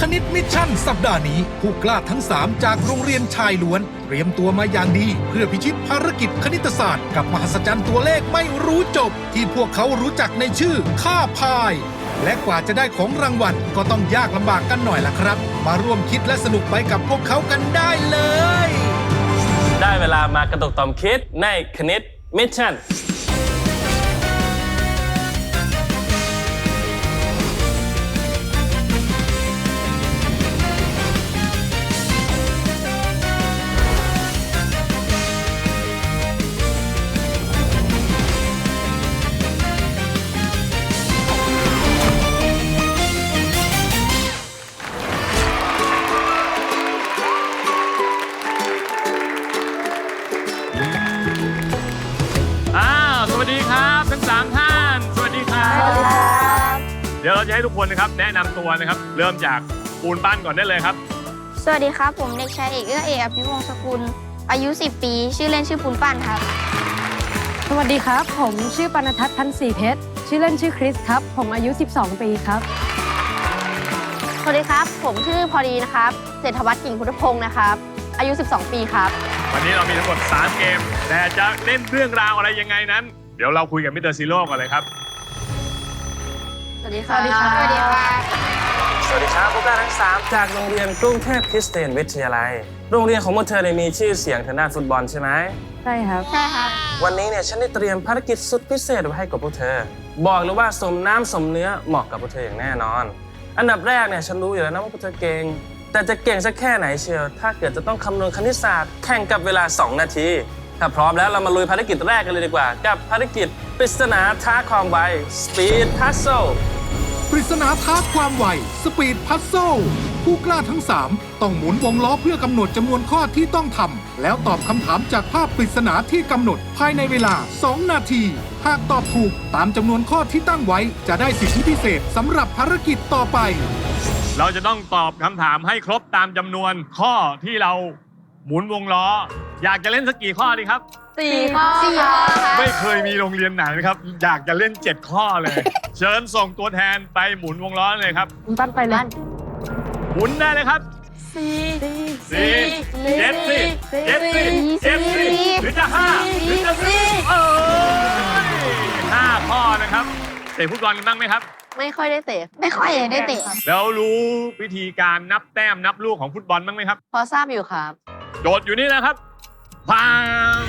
คณิตมิชชั่นสัปดาห์นี้ ผู้กล้าทั้ง 3 จากโรงเรียนชายล้วน เตรียมตัวมาอย่างดี เพื่อพิชิตภารกิจคณิตศาสตร์ กับมหัศจรรย์ตัวเลขไม่รู้จบ ที่พวกเขารู้จักในชื่อค่าพาย และกว่าจะได้ของรางวัลก็ต้องยากลำบากกันหน่อยละครับ มาร่วมคิดและสนุกไปกับพวกเขากันได้เลย ได้เวลามากระตุกต่อมคิดในคณิตมิชชั่น แนะนำตัวนะครับ เริ่มจากปูนปั้นก่อนได้เลยครับ สวัสดีครับ ผมเด็กชายเอกเอื้อเอกอภิวงศ์สกุล อายุ 10 ปี ชื่อเล่นชื่อปุนปั้นครับ สวัสดีครับ ผมชื่อปนทัศน์พันธ์ศรีเพชร ชื่อเล่นชื่อคริสครับ ผมอายุ 12 ปีครับ สวัสดีครับ ผมชื่อพอดีนะครับ เศรษฐวัฒน์กิ่งพุทธพงศ์นะครับ อายุ 12 ปีครับ วันนี้เรามีทั้งหมด 3 เกม แต่จะเล่นเรื่องราวอะไรยังไงนั้น เดี๋ยวเราคุยกับมิสเตอร์ซีโร่ก่อนเลยครับ สวัสดีครับสวัสดีครับสวัสดีครับสวัสดีครับพวกเราทั้ง 3 จากโรงเรียนกรุงเทพคริสเตียนวิทยาลัย โรงเรียนของพวกเธอเนี่ยมีชื่อเสียงทางด้านฟุตบอลใช่ไหม ใช่ครับ ใช่ครับ วันนี้เนี่ยฉันได้เตรียมภารกิจสุดพิเศษไว้ให้กับพวกเธอ บอกเลยว่าสมน้ำสมเนื้อเหมาะกับพวกเธออย่างแน่นอน อันดับแรกเนี่ยฉันรู้อยู่แล้วนะว่าพวกเธอเก่ง แต่จะเก่งสักแค่ไหนเชียว ถ้าเกิดจะต้องคำนวณคณิตศาสตร์แข่งกับเวลา 2 นาที ถ้าพร้อมแล้วเรามาลุยภารกิจแรกกันเลยดีกว่า กับภารกิจปริศนาท้าความไว Speed Puzzle ปริศนาท้าความไวสปีดพัซโซผู้กล้าทั้ง 3 ต้องหมุนวงล้อเพื่อกำหนดจำนวนข้อที่ต้องทำแล้วตอบคำถามจากภาพปริศนาที่กำหนดภายในเวลา 2 นาที หากตอบถูกตามจำนวนข้อที่ตั้งไว้ จะได้สิทธิพิเศษสำหรับภารกิจต่อไป เราจะต้องตอบคำถามให้ครบตามจำนวนข้อที่เราหมุนวงล้อ อยากจะเล่นสักกี่ข้อดีครับ สี่ข้อสี่ข้อครับไม่เคยมีโรงเรียนไหนนะครับ อยากจะเล่น 7 ข้อเลย เชิญส่งตัวแทนไปหมุนวงล้อเลยครับคุณปั้นไปเลยหมุนได้เลยครับสี่สี่เจ็ดสิเจ็ดสิเจ็ดสิหรือจะห้าหรือจะสี่เอ้ยห้าข้อนะครับเตะฟุตบอลกันบ้างไหมครับ ไม่ค่อยได้เตะไม่ค่อยได้เตะแล้วรู้วิธีการนับแต้มนับลูกของฟุตบอลบ้างไหมครับ พอทราบอยู่ครับ โจทย์อยู่นี่นะครับ พาม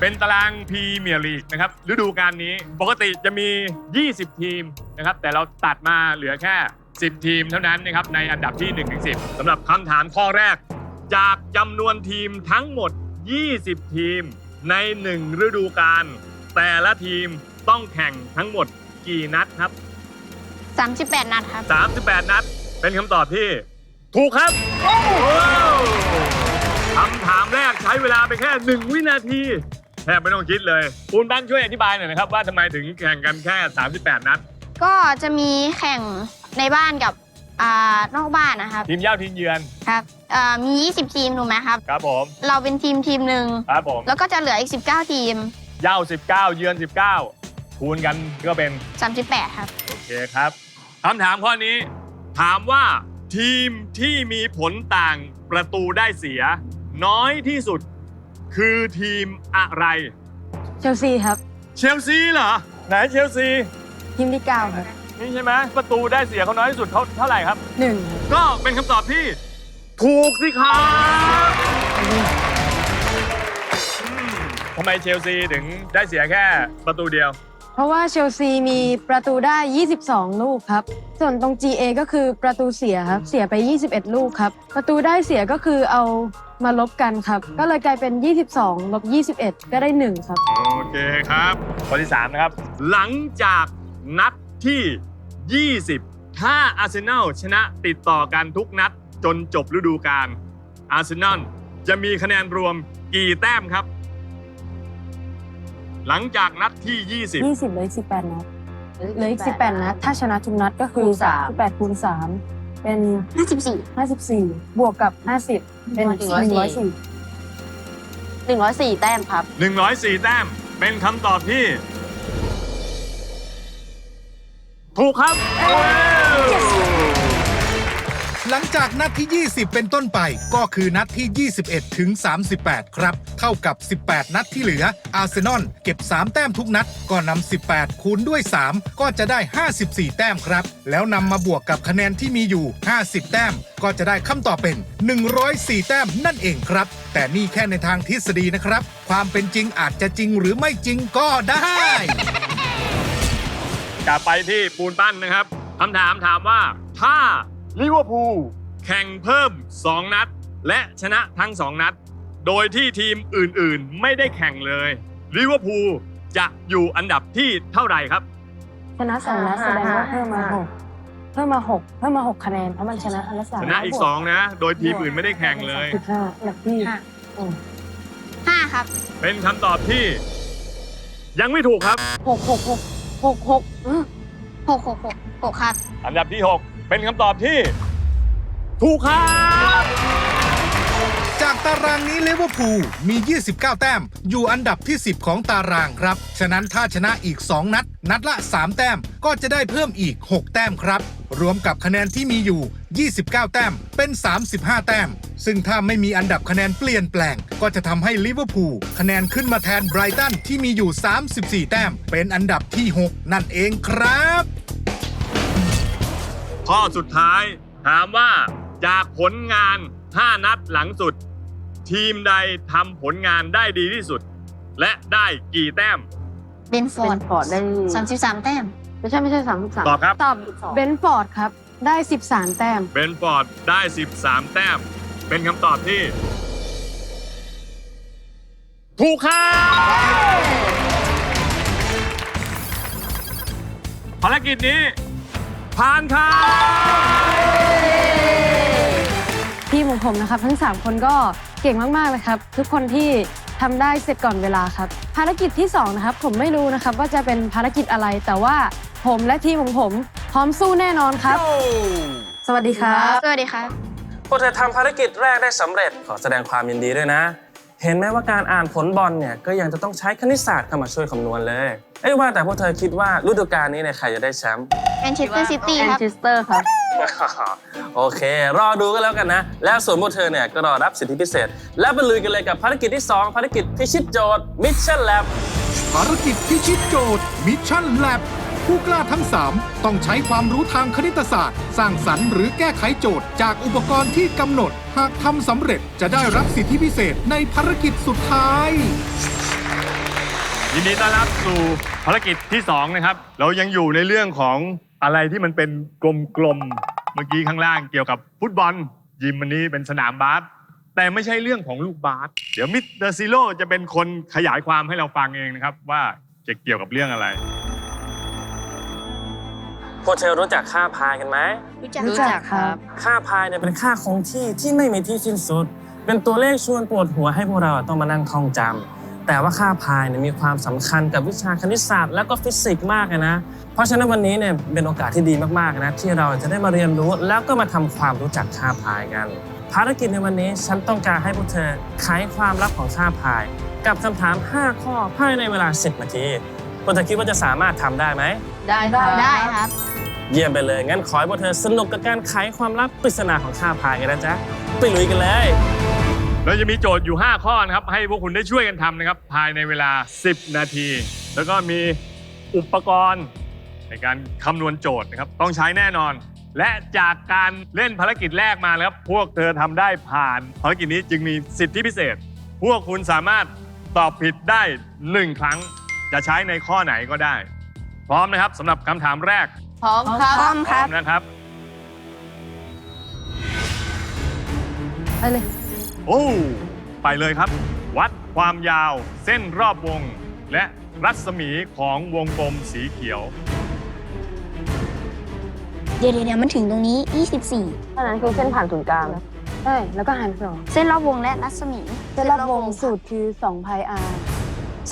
เป็นตารางพรีเมียร์ลีกนะครับฤดูกาลนี้ปกติจะมี 20 ทีมนะครับแต่เราตัดมาเหลือแค่ 10 ทีมเท่านั้นนะครับในอันดับที่1-10สำหรับคำถามข้อแรก จากจำนวนทีมทั้งหมด 20 ทีม ใน 1 ฤดูกาลแต่ละทีมต้องแข่งทั้งหมดกี่นัดครับ 38 นัดครับ 38 นัด เป็นคำตอบที่ ถูกครับว้าว คำถามแรกใช้เวลาไปแค่ 1 วินาทีแทบไม่ต้องคิดเลยปูนบ้านช่วยอธิบายหน่อยนะครับ ว่าทำไมถึงแข่งกันแค่ 38 นัด ก็จะมีแข่งในบ้านกับอ่านอกบ้านนะครับทีมเย่าทีมเยือนครับอ่ามี 20 ทีมถูกไหมครับ ครับผมเราเป็นทีมทีมหนึ่งครับผมแล้วก็จะเหลืออีก 19 ทีม เย่า 19 เยือน 19 คูณกันก็เป็น 38 ครับ โอเคครับคำถามข้อนี้ถามว่าทีมที่มีผลต่างประตูได้เสีย น้อยที่สุด คือทีมอะไรเชลซีครับ เชลซีเหรอไหนเชลซีทีมที่เก้าครับนี่ใช่ไหมประตูได้เสียเขาน้อยที่สุดเขาเท่าไหร่ครับ หนึ่งก็เป็นคำตอบที่ ถูกสิครับอืมทำไมเชลซีถึงได้เสียแค่ประตูเดียว เพราะว่าเชลซีมีประตูได้ 22 ลูกครับ ส่วนตรง GA ก็คือประตูเสียครับ เสียไป 21 ลูกครับ ประตูได้เสียก็คือเอามาลบกันครับ ก็เลยกลายเป็น 22ลบ21 ก็ได้ 1 ครับ โอเคครับ ข้อที่ 3 นะครับ หลังจากนัดที่ 20 ถ้าอาร์เซนอลชนะติดต่อกันทุกนัดจนจบฤดูกาลอาร์เซนอลจะมีคะแนนรวมกี่แต้มครับ หลังจากนัดที่ 20 20เหลืออีก18นัดเหลืออีก18นัดถ้าชนะทุกนัดก็คือ18คูณ3เป็น54 54 บวกกับ 50 เป็น104 104 104แต้มครับ 104 แต้ม เป็นคำตอบที่ ถูกครับ หลังจากนัดที่ 20 เป็นต้นไปก็คือนัดที่ 21 ถึง 38 ครับ เท่ากับ 18 นัดที่เหลือ อาร์เซนอลเก็บ 3 แต้มทุกนัด ก็นำ 18 คูณด้วย 3 ก็จะได้ 54 แต้มครับ แล้วนำมาบวกกับคะแนนที่มีอยู่ 50 แต้ม ก็จะได้คำตอบเป็น 104 แต้มนั่นเองครับ แต่นี่แค่ในทางทฤษฎีนะครับ ความเป็นจริงอาจจะจริงหรือไม่จริงก็ได้กลับไปที่ปูนปั้นนะครับคำถามถามว่าถ้า ลิเวอร์พูลแข่งเพิ่ม 2 นัด และชนะทั้ง 2 นัด โดยที่ทีมอื่นๆ ไม่ได้แข่งเลยลิเวอร์พูลจะอยู่อันดับที่เท่าไหร่ครับ ชนะสองนัดแสดงว่าเพิ่มมาหกเพิ่มมาหกเพิ่มมาหกคะแนนเพราะมันชนะอันละสามชนะอีก2นะ โดยทีมอื่นไม่ได้แข่งเลยสิบห้าอันดับที่ห้าอืมห้าครับเป็นคำตอบที่ ยังไม่ถูกครับ หกหกหกหกหกอื้อหกหกหกหกครับ อันดับที่6 เป็นคำตอบที่ ถูกครับ จากตารางนี้ลิเวอร์พูลมี 29 แต้ม อยู่อันดับที่ 10 ของตารางครับ ฉะนั้นถ้าชนะอีก 2 นัด นัดละ 3 แต้ม ก็จะได้เพิ่มอีก 6 แต้มครับ รวมกับคะแนนที่มีอยู่ 29 แต้ม เป็น 35 แต้ม ซึ่งถ้าไม่มีอันดับคะแนนเปลี่ยนแปลง ก็จะทำให้ลิเวอร์พูลคะแนนขึ้นมาแทนไบรตันที่มีอยู่ 34 แต้ม เป็นอันดับที่ 6 นั่นเองครับ ข้อสุดท้าย ถามว่าจากผลงาน 5 นัดหลังสุด ทีมใดทำผลงานได้ดีที่สุด และได้กี่แต้ม เบนฟอเบร์ดนฟอร์ดได้ สามสิบสามแต้ม ไม่ใช่ไม่ใช่สามสิบสามตอบครับตอบเบนฟอร์ดครับ ได้สิบสามแต้ม เบนฟอร์ดได้ 13 แต้ม เป็นคำตอบที่ ถูกครับ ภารกิจนี้ ผ่านครับทีมของผมนะครับ ทั้ง 3 คนก็เก่งมาก ๆ เลยครับ ทุกคนที่ทำได้เสร็จก่อนเวลาครับ ภารกิจที่ 2 นะครับ ผมไม่รู้นะครับว่าจะเป็นภารกิจอะไร แต่ว่าผมและทีมของผมพร้อมสู้แน่นอนครับ สวัสดีครับ สวัสดีครับพวกเธอทำภารกิจแรกได้สำเร็จขอแสดงความยินดีด้วยนะ เห็นไหมว่าการอ่านผลบอลเนี่ยก็ยังจะต้องใช้คณิตศาสตร์เข้ามาช่วยคำนวณเลยเอ้ยว่าแต่พวกเธอคิดว่าฤดูกาลนี้เนี่ยใครจะได้แชมป์ แมนเชสเตอร์ซิตี้แมนครับ เชสเตอร์ครับ โอเค รอดูกันแล้วกันนะ แล้วส่วนพวกเธอเนี่ยก็รอรับสิทธิพิเศษ แล้วไปลุยกันเลยกับภารกิจที่ 2 ภารกิจพิชิตโจทย์ Mission Lab ภารกิจพิชิตโจทย์มิชชั่นแลบ ผู้กล้าทั้ง 3 ต้องใช้ความรู้ทางคณิตศาสตร์ สร้างสรรค์หรือแก้ไขโจทย์จากอุปกรณ์ที่กำหนด หากทำสำเร็จจะได้รับสิทธิพิเศษในภารกิจสุดท้าย ยินดีต้อนรับสู่ภารกิจที่ 2 นะครับ เรายังอยู่ในเรื่องของอะไรที่มันเป็นกลมๆ เมื่อกี้ข้างล่างเกี่ยวกับฟุตบอล ยิมอันนี้เป็นสนามบาสแต่ไม่ใช่เรื่องของลูกบาสเดี๋ยวมิสเตอร์ซิโร่จะเป็นคนขยายความให้เราฟังเองนะครับ ว่าจะเกี่ยวกับเรื่องอะไร พวกเธอรู้จักค่าพายกันไหมรู้จักรู้จักครับ ค่าพายเนี่ยเป็นค่าคงที่ที่ไม่มีที่สิ้นสุด เป็นตัวเลขชวนปวดหัวให้พวกเราต้องมานั่งท่องจำแต่ว่าค่าพายเนี่ยมีความสำคัญกับวิชาคณิตศาสตร์ และก็ฟิสิกส์มากเลยนะ เพราะฉะนั้นวันนี้เนี่ยเป็นโอกาสที่ดีมากๆนะที่เราจะได้มาเรียนรู้แล้วก็มาทำความรู้จักค่าพายกัน ภารกิจในวันนี้ฉันต้องการให้พวกเธอไขความลับของค่าพาย กับคำถาม 5 ข้อภายในเวลา 10 นาทีพวกเธอคิดว่าจะสามารถทำได้ไหม ได้ครับ ได้ครับ เยี่ยมไปเลย งั้นขอให้พวกเธอสนุกกับการไขความลับปริศนาของข้าพายกันนะจ๊ะ ไปลุยกันเลย เราจะมีโจทย์อยู่ 5 ข้อนะครับ ให้พวกคุณได้ช่วยกันทำนะครับ ภายในเวลา 10 นาที แล้วก็มีอุปกรณ์ในการคำนวณโจทย์นะครับ ต้องใช้แน่นอน และจากการเล่นภารกิจแรกมาแล้วครับ พวกเธอทำได้ผ่านภารกิจนี้จึงมีสิทธิพิเศษ พวกคุณสามารถตอบผิดได้ 1 ครั้ง จะใช้ในข้อไหนก็ได้ พร้อมนะครับสำหรับคำถามแรก พร้อมครับพร้อมพคร้อรับมนะครับ ไปเลย โอ้ไปเลยครับ วัดความยาว เส้นรอบวง และรัศมีของวงกลมสีเขียว เดี๋ยวเดี๋ยวมันถึงตรงนี้อันนั้นคือเส้นผ่านศูนย์กลาง ใช่ แล้วก็หารสอง24เส้นรอบวงและรัศมี เส้นรอบวงสูตรคือ2 pi r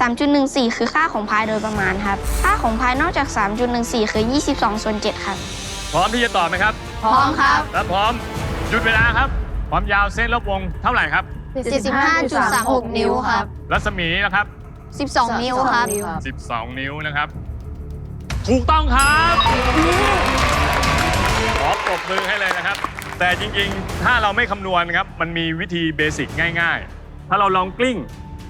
3.14 คือค่าของพายโดยประมาณครับ ค่าของพายนอกจาก 3.14 คือ 22ส่วน7ครับ พร้อมที่จะตอบไหมครับ พร้อมครับถ้าพร้อมหยุดเวลาครับ ความยาวเส้นรอบวงเท่าไหร่ครับ 75.36 นิ้วครับ รัศมีนะครับ 12 นิ้วครับ 12 นิ้วนะครับ ถูกต้องครับขอปรบมือให้เลยนะครับ แต่จริงๆ ถ้าเราไม่คำนวณครับ มันมีวิธีเบสิกง่าย ๆ ถ้าเราลองกลิ้ง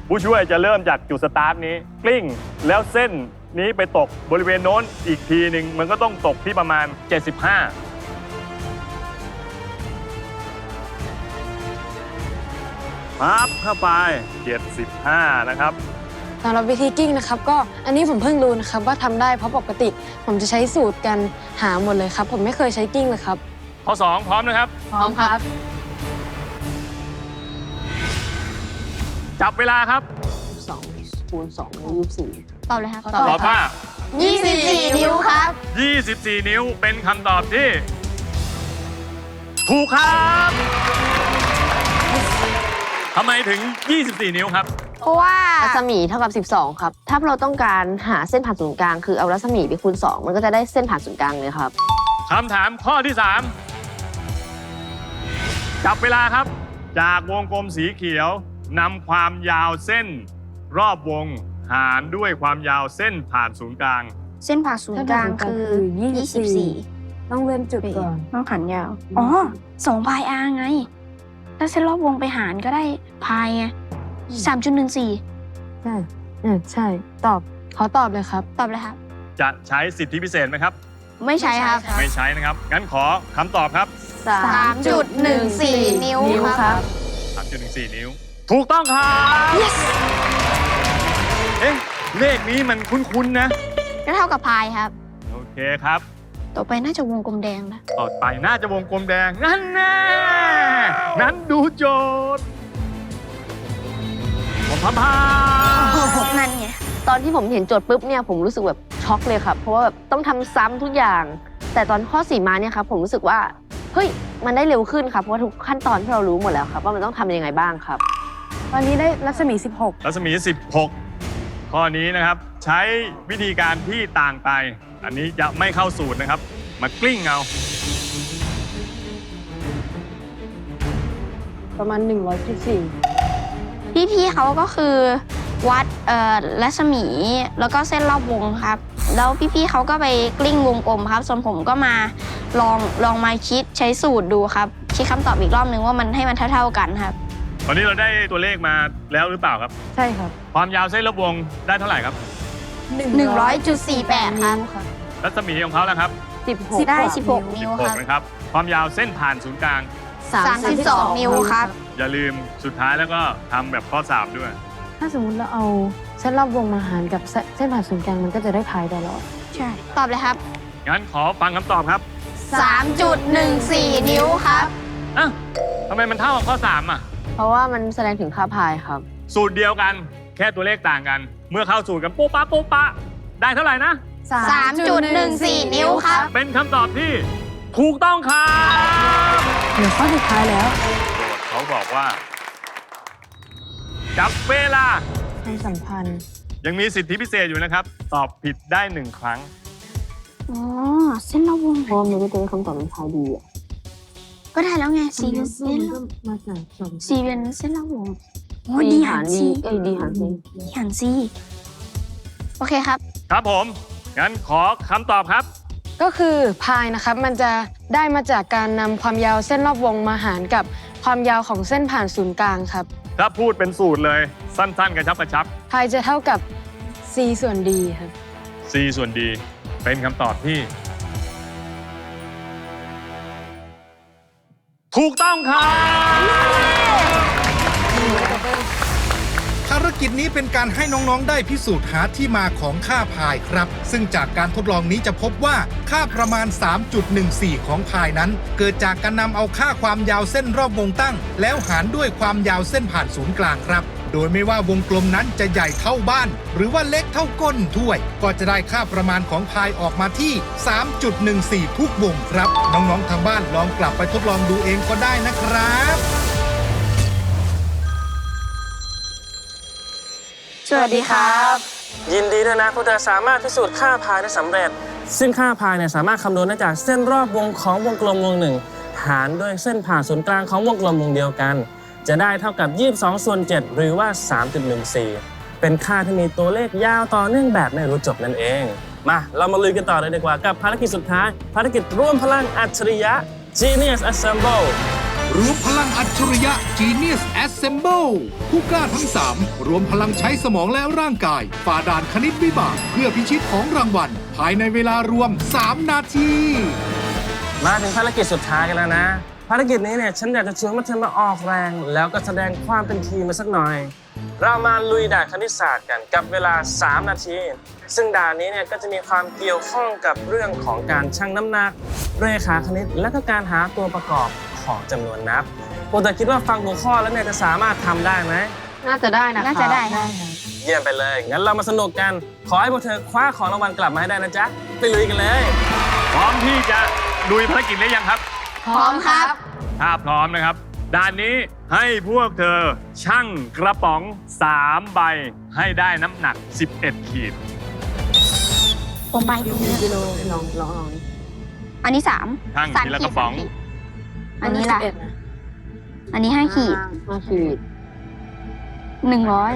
ผู้ช่วยจะเริ่มจากจุดสตาร์ทนี้ กลิ้ง แล้วเส้นนี้ไปตกบริเวณโน้นอีกทีหนึ่งมันก็ต้องตกที่ประมาณ 75ปั๊บเข้าไป 75 นะครับ สำหรับวิธีกิ้งนะครับ ก็อันนี้ผมเพิ่งรู้นะครับว่าทำได้เพราะปกติ ผมจะใช้สูตรกันหาหมดเลยครับ ผมไม่เคยใช้กิ้งเลยครับ ข้อ 2 พร้อมนะครับ พร้อมครับ จับเวลาครับ2คูณ2 24ตอบเลยครับตอบว่า 24 นิ้วครับ 24 นิ้วเป็นคำตอบที่ ถูกครับทำไมถึง 24 นิ้วครับ เพราะว่ารัศมีเท่ากับ 12 ครับ ถ้าเราต้องการหาเส้นผ่านศูนย์กลาง คือเอารัศมีไปคูณ 2 มันก็จะได้เส้นผ่านศูนย์กลางเลยครับ คำถามข้อที่ 3 จับเวลาครับ จากวงกลมสีเขียว นำความยาวเส้น รอบวงหารด้วยความยาวเส้นผ่านศูนย์กลาง เส้นผ่าศูนย์กลางคือ 24 ต้องเลื่อนจุดก่อน ต้องหันยาว อ๋อสองพายอาไง ถ้าเส้นรอบวงไปหารก็ได้พายไง3.14ใช่อืมใช่ ตอบ ขอตอบเลยครับ ตอบเลยครับ จะใช้สิทธิพิเศษไหมครับ ไม่ใช่ครับไม่ใช้นะครับ งั้นขอคำตอบครับ3.14นิ้วครับ 3.14 นิ้ว ถูกต้องครับ yes เอ๊ะ เลขนี้มันคุ้นๆนะก็เท่ากับพายครับ โอเคครับ ต่อไปน่าจะวงกลมแดงนะ ต่อไปน่าจะวงกลมแดง นั่นแน่ นั้นดูโจทย์ผมพัมพานั่นไง ตอนที่ผมเห็นโจทย์ปุ๊บเนี่ยผมรู้สึกแบบช็อกเลยครับ เพราะว่าแบบต้องทำซ้ำทุกอย่าง แต่ตอนข้อสี่มาเนี่ยครับผมรู้สึกว่า เฮ้ย มันได้เร็วขึ้นครับ เพราะว่าทุกขั้นตอนที่เรารู้หมดแล้วครับ ว่ามันต้องทำยังไงบ้างครับ ตอนนี้ได้รัศมี 16 รัศมี 16 ข้อนี้นะครับ ใช้วิธีการที่ต่างไป อันนี้จะไม่เข้าสูตรนะครับ มากลิ้งเอา ประมาณ 114 พี่ๆเขาก็คือวัดเอ่อรัศมีแล้วก็เส้นรอบวงครับ แล้วพี่ๆเขาก็ไปกลิ้งวงกลมครับ ส่วนผมก็มาลองลองมาคิดใช้สูตรดูครับ คิดคำตอบอีกรอบนึงว่ามันให้มันเท่า ๆกันครับ ตอนนี้เราได้ตัวเลขมาแล้วหรือเปล่าครับ ใช่ครับความยาวเส้นรอบวงได้เท่าไหร่ครับ 100.48 ครับรัศมีของเขาแล้วครับ16ได้ 16 นิ้วครับ16นะครับ ความยาวเส้นผ่านศูนย์กลาง32 นิ้วครับ อย่าลืมสุดท้ายแล้วก็ทำแบบข้อ3ด้วย ถ้าสมมติเราเอาเส้นรอบวงมาหารกับเส้นเส้นผ่านศูนย์กลางมันก็จะได้พายตลอด ใช่ ตอบเลยครับ งั้นขอฟังคำตอบครับ3.14 นิ้วครับอะทำไมมันเท่ากับข้อ3อะ เพราะว่ามันแสดงถึงค่าพายครับ สูตรเดียวกัน แค่ตัวเลขต่างกัน เมื่อเข้าสูตรกันปุ๊บปะปุ๊บปะได้เท่าไหร่นะ 3.14 นิ้วครับ เป็นคำตอบที่ถูกต้องครับเหลือข้อสุดท้ายแล้วโจทย์เขาบอกว่า จับเวลาความสัมพันธ์ยังมีสิทธิพิเศษอยู่นะครับ ตอบผิดได้หนึ่งครั้ง อ๋อ เส้นรอบวง เพราะว่ามันไม่เป็นคำตอบมันพายดีอะ ก็ได้แล้วไงสี่เป็นเส้นรอบมาจากสองสี่เป็นเส้นรอบวงโอ้ดีหารดีสี่เอ้ยดีหารดีดีหารสี่โอเคครับ ครับผมงั้นขอคำตอบครับ ก็คือพายนะครับมันจะได้มาจากการนำความยาวเส้นรอบวงมาหารกับความยาวของเส้นผ่านศูนย์กลางครับถ้าพูดเป็นสูตรเลยสั้นๆกระชับกระชับพายจะเท่ากับ c ส่วน d ครับ C ส่วน D เป็นคำตอบที่ ถูกต้องครับภารกิจนี้เป็นการให้น้องๆ ได้พิสูจน์หาที่มาของค่าพายครับ ซึ่งจากการทดลองนี้จะพบว่าค่าประมาณ 3.14 ของพายนั้น เกิดจากการนำเอาค่าความยาวเส้นรอบวงตั้ง แล้วหารด้วยความยาวเส้นผ่านศูนย์กลางครับ โดยไม่ว่าวงกลมนั้นจะใหญ่เท่าบ้าน หรือว่าเล็กเท่าก้นถ้วย ก็จะได้ค่าประมาณของพายออกมาที่ 3.14 ทุกวงครับ น้องๆทางบ้านลองกลับไปทดลองดูเองก็ได้นะครับสวัสดีครับ ยินดีด้วยนะคุณเธอสามารถพิสูจน์ค่าพายได้สำเร็จ ซึ่งค่าพายเนี่ยสามารถคำนวณได้จากเส้นรอบวงของวงกลมวงหนึ่ง หารด้วยเส้นผ่าศูนย์กลางของวงกลมวงเดียวกัน จะได้เท่ากับ 22 ส่วน 7 หรือว่า 3.14 เป็นค่าที่มีตัวเลขยาวต่อเนื่องแบบไม่รู้จบนั่นเอง มาเรามาลุยกันต่อเลยดีกว่ากับภารกิจสุดท้าย ภารกิจร่วมพลังอัจฉริยะ Genius Assemble รวมพลังอัจฉริยะ Genius Assemble ผู้กล้าทั้ง 3 รวมพลังใช้สมองและร่างกาย ฝ่าด่านคณิตวิบาก เพื่อพิชิตของรางวัล ภายในเวลารวม 3 นาที มาถึงภารกิจสุดท้ายกันแล้วนะ ภารกิจนี้เนี่ยฉันอยากจะชวนมาเธอมาออกแรง แล้วก็แสดงความเป็นทีมมาสักหน่อย เรามาลุยด่านคณิตศาสตร์กันกับเวลา 3 นาที ซึ่งด่านนี้เนี่ยก็จะมีความเกี่ยวข้องกับเรื่องของการชั่งน้ำหนักเรขาคณิต และก็การหาตัวประกอบของจำนวนนับพวกเธอคิดว่าฟังหัวข้อแล้วเนี่ยจะสามารถทำได้ไหมน่าจะได้นะคะน่าจะได้ครับเยี่ยมไปเลย งั้นเรามาสนุกกัน ขอให้พวกเธอคว้าของรางวัลกลับมาให้ได้นะจ๊ะ ไปลุยกันเลย พร้อมที่จะลุยภารกิจหรือยังครับ พร้อมครับ ถ้าพร้อมนะครับด่านนี้ให้พวกเธอชั่งกระป๋อง 3 ใบให้ได้น้ำหนัก 11 ขีด ผมไปกิโลลองลองลองอันนี้สามชั่งสามทีละขีกดระป๋อง สามขีดอันนี้ล่ะสิบเอ็ดนอันนี้ห้าขีดห้าขีดหนึ่งร้อย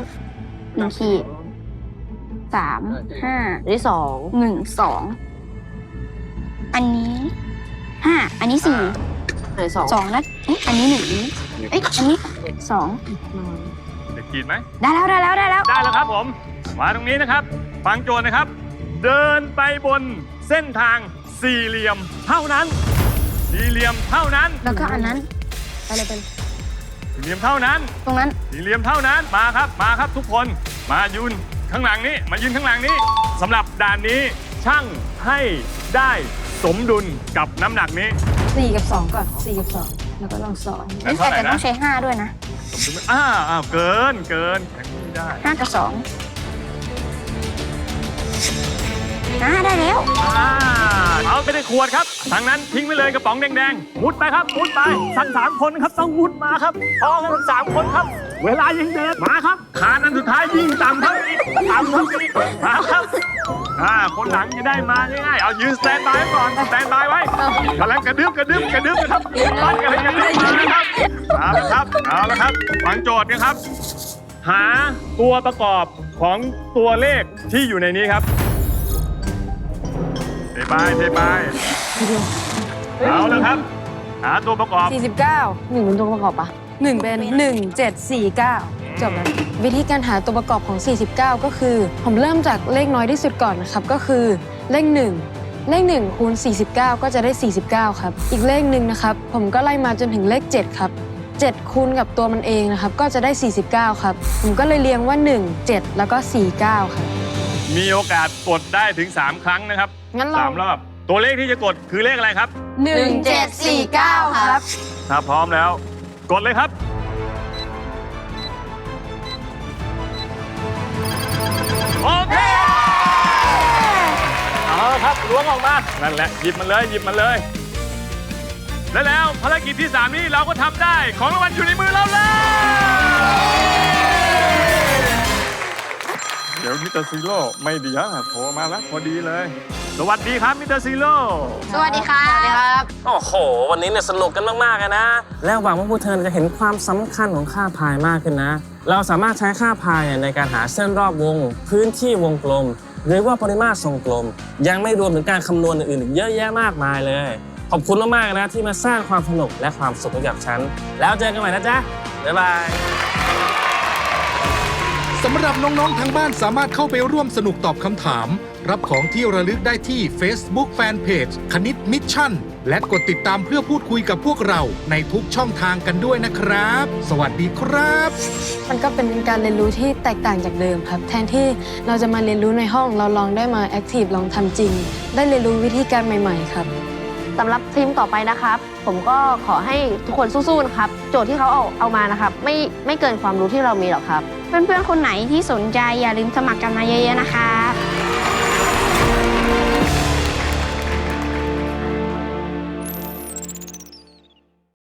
หนึ่งขีดสามห้าอันที่สองหนึ่งสองอันนี้ ห้าอันนี้สี่อันที่สองสองแล้วเอ๊ะอันนี้หนึ่งเอ๊ะอันนี้สองจะขีดไหมได้แล้วได้แล้วได้แล้วได้แล้วครับผมมาตรงนี้นะครับ ฟังโจทย์นะครับ เดินไปบนเส้นทางสี่เหลี่ยมเท่านั้น สี่เหลี่ยมเท่านั้น แล้วก็อันนั้นอะไรเป็นสี่เหลี่ยมเท่านั้น ตรงนั้นสี่เหลี่ยมเท่านั้นมาครับมาครับทุกคนมายืนข้างหลังนี้มายืนข้างหลังนี้สำหรับด่านนี้ช่างให้ได้ สมดุลกับน้ำหนักนี้4กับ2ก่อน4กับ2แล้วก็ลองสองแต่นี่เท่าไหร่แต่ต้นะองใช้ห้าด้วยนะสมดุลอ้าอ้าวเกินเกินอย่างนี้ไม่ได้ห้ากับสองอ่าได้แล้ว อ่าเอาไปในขวดครับทางนั้นทิ้งไปเลยกระป๋องแดงๆมุดไปครับมุดไปทั้งสามคนครับต้องมุดมาครับพอกันทั้งสามคนครับ เวลายิงเดินมาครับขานอันสุดท้ายยิงต่ำเท่านี้ต่ำเท่านี้มาครับอ่าคนหลังจะได้มาง่ายๆเอายืนสแตนบายไว้ก่อนสแตนบายไว้กำลังกระดึ๊บกระดึ๊บกระดึ๊บนะครับปั้นกำลังกระดึ๊บมานะครับเอาละครับเอาละครับฟังโจทย์นะครับ หาตัวประกอบของตัวเลขที่อยู่ในนี้ครับเทไปเทไปเอาล้วครับ หาตัวประกอบ49หนึ่งเป็นตัวประกอบปะ 1เป็น1 7 4 9จบแล้ววิธีการหาตัวประกอบของ 49 ก็คือ ผมเริ่มจากเลขน้อยที่สุดก่อนนะครับ ก็คือเลข 1 เลข 1 คูณ 49 ก็จะได้ 49 ครับ อีกเลขหนึ่งนะครับ ผมก็ไล่มาจนถึงเลข 7 ครับ 7 คูณกับตัวมันเองนะครับ ก็จะได้ 49 ครับ ผมก็เลยเรียงว่า 1 7 แล้วก็ 49 ครับ มีโอกาสกดได้ถึง 3 ครั้งนะครับงั้นเรา สามรอบ ตัวเลขที่จะกดคือเลขอะไรครับ 1 7 4 9 ครับ ถ้าพร้อมแล้ว กดเลยครับ โอเค เอาละครับล้วงออกมา นั่นแหละ หยิบมันเลย หยิบมันเลย และแล้วภารกิจที่ 3 นี้เราก็ทำได้ ของรางวัลอยู่ในมือเราแล้ว ตอร์ซีโร่ไม่ดีอะโทรมาแล้วพอดีเลย สวัสดีครับมิสเตอร์ซีโร่สวัสดีครับโอ้โห วันนี้เนี่ยสนุกกันมากๆเลยนะ และหวังว่าพวกเธอจะเห็นความสำคัญของค่าพายมากขึ้นนะ เราสามารถใช้ค่าพายเนี่ยในการหาเส้นรอบวง พื้นที่วงกลม หรือว่าปริมาตรทรงกลม ยังไม่รวมถึงการคำนวณอื่นๆอีกเยอะแยะมากมายเลย ขอบคุณมากๆนะที่มาสร้างความสนุกและความสุขให้กับฉัน แล้วเจอกันใหม่นะจ๊ะบ๊ายบาย สำหรับน้อง ๆ ทางบ้านสามารถเข้าไปร่วมสนุกตอบคำถาม รับของที่ระลึกได้ที่ Facebook Fanpage คณิตมิชชั่น และกดติดตามเพื่อพูดคุยกับพวกเราในทุกช่องทางกันด้วยนะครับ สวัสดีครับ มันก็เป็นการเรียนรู้ที่แตกต่างจากเดิมครับ แทนที่เราจะมาเรียนรู้ในห้องเราลองได้มาแอคทีฟลองทำจริง ได้เรียนรู้วิธีการใหม่ ๆ ครับ สำหรับทีมต่อไปนะครับ ผมก็ขอให้ทุกคนสู้ๆนะครับ โจทย์ที่เขาเอาเอามานะครับ ไม่ไม่เกินความรู้ที่เรามีหรอกครับ เพื่อนๆ คนไหนที่สนใจอย่าลืมสมัครกันมาเยอะๆนะคะ